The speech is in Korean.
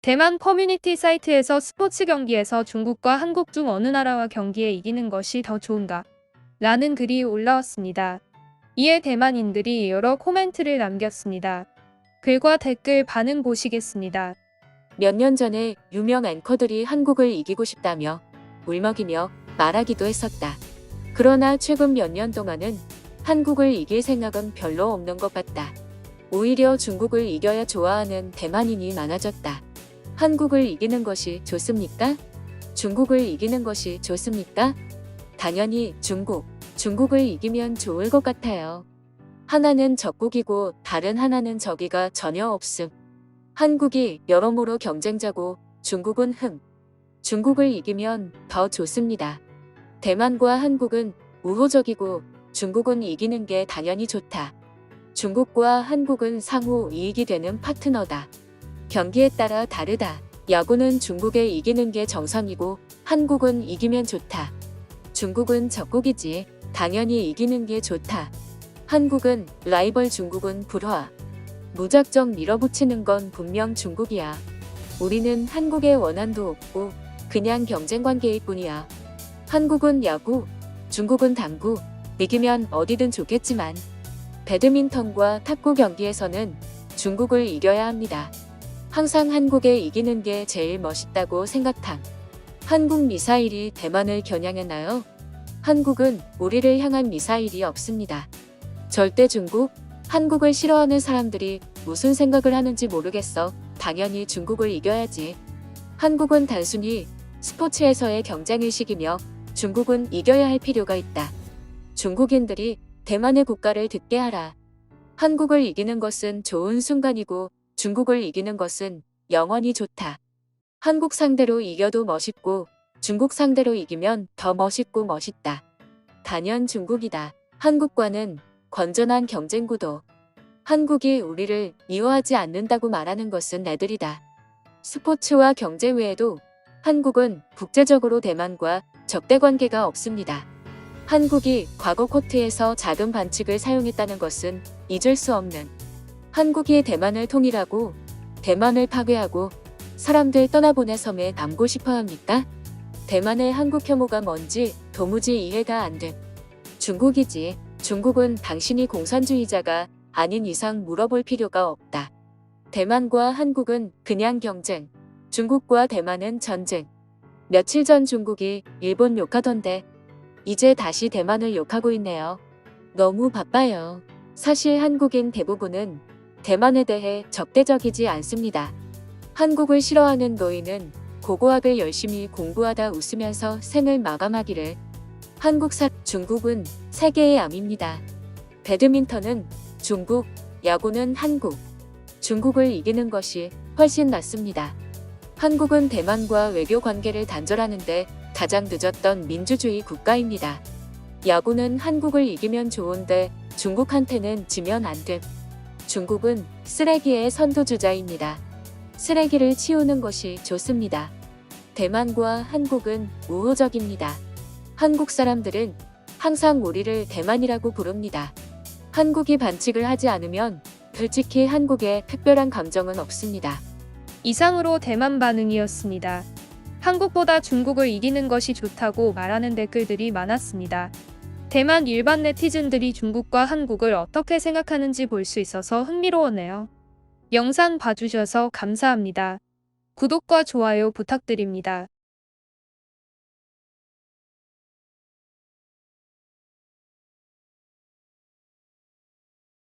대만 커뮤니티 사이트에서 스포츠 경기에서 중국과 한국 중 어느 나라와 경기에 이기는 것이 더 좋은가? 라는 글이 올라왔습니다. 이에 대만인들이 여러 코멘트를 남겼습니다. 글과 댓글 반응 보시겠습니다. 몇 년 전에 유명 앵커들이 한국을 이기고 싶다며 울먹이며 말하기도 했었다. 그러나 최근 몇 년 동안은 한국을 이길 생각은 별로 없는 것 같다. 오히려 중국을 이겨야 좋아하는 대만인이 많아졌다. 한국을 이기는 것이 좋습니까? 중국을 이기는 것이 좋습니까? 당연히 중국, 중국을 이기면 좋을 것 같아요. 하나는 적국이고 다른 하나는 적이가 전혀 없음. 한국이 여러모로 경쟁자고 중국은 흠. 중국을 이기면 더 좋습니다. 대만과 한국은 우호적이고 중국은 이기는 게 당연히 좋다. 중국과 한국은 상호 이익이 되는 파트너다. 경기에 따라 다르다. 야구는 중국에 이기는 게 정상이고 한국은 이기면 좋다. 중국은 적국이지. 당연히 이기는 게 좋다. 한국은 라이벌 중국은 불화. 무작정 밀어붙이는 건 분명 중국이야. 우리는 한국의 원한도 없고 그냥 경쟁 관계일 뿐이야. 한국은 야구, 중국은 당구, 이기면 어디든 좋겠지만 배드민턴과 탁구 경기에서는 중국을 이겨야 합니다. 항상 한국에 이기는 게 제일 멋있다고 생각함. 한국 미사일이 대만을 겨냥했나요? 한국은 우리를 향한 미사일이 없습니다. 절대 중국, 한국을 싫어하는 사람들이 무슨 생각을 하는지 모르겠어. 당연히 중국을 이겨야지. 한국은 단순히 스포츠에서의 경쟁의식이며 중국은 이겨야 할 필요가 있다. 중국인들이 대만의 국가를 듣게 하라. 한국을 이기는 것은 좋은 순간이고 중국을 이기는 것은 영원히 좋다. 한국 상대로 이겨도 멋있고 중국 상대로 이기면 더 멋있고 멋있다. 단연 중국이다. 한국과는 건전한 경쟁 구도. 한국이 우리를 미워하지 않는다고 말하는 것은 애들이다. 스포츠와 경제 외에도 한국은 국제적으로 대만과 적대 관계가 없습니다. 한국이 과거 코트에서 작은 반칙을 사용했다는 것은 잊을 수 없는 한국이 대만을 통일하고 대만을 파괴하고 사람들 떠나보내 섬에 남고 싶어 합니까? 대만의 한국 혐오가 뭔지 도무지 이해가 안 돼. 중국이지. 중국은 당신이 공산주의자가 아닌 이상 물어볼 필요가 없다. 대만과 한국은 그냥 경쟁. 중국과 대만은 전쟁. 며칠 전 중국이 일본 욕하던데 이제 다시 대만을 욕하고 있네요. 너무 바빠요. 사실 한국인 대부분은 대만에 대해 적대적이지 않습니다. 한국을 싫어하는 노인은 고고학을 열심히 공부하다 웃으면서 생을 마감하기를 한국사 중국은 세계의 암입니다. 배드민턴은 중국, 야구는 한국. 중국을 이기는 것이 훨씬 낫습니다. 한국은 대만과 외교 관계를 단절하는데 가장 늦었던 민주주의 국가입니다. 야구는 한국을 이기면 좋은데 중국한테는 지면 안 됨. 중국은 쓰레기의 선도주자입니다. 쓰레기를 치우는 것이 좋습니다. 대만과 한국은 우호적입니다. 한국 사람들은 항상 우리를 대만이라고 부릅니다. 한국이 반칙을 하지 않으면 솔직히 한국에 특별한 감정은 없습니다. 이상으로 대만 반응이었습니다. 한국보다 중국을 이기는 것이 좋다고 말하는 댓글들이 많았습니다. 대만 일반 네티즌들이 중국과 한국을 어떻게 생각하는지 볼 수 있어서 흥미로웠네요. 영상 봐주셔서 감사합니다. 구독과 좋아요 부탁드립니다.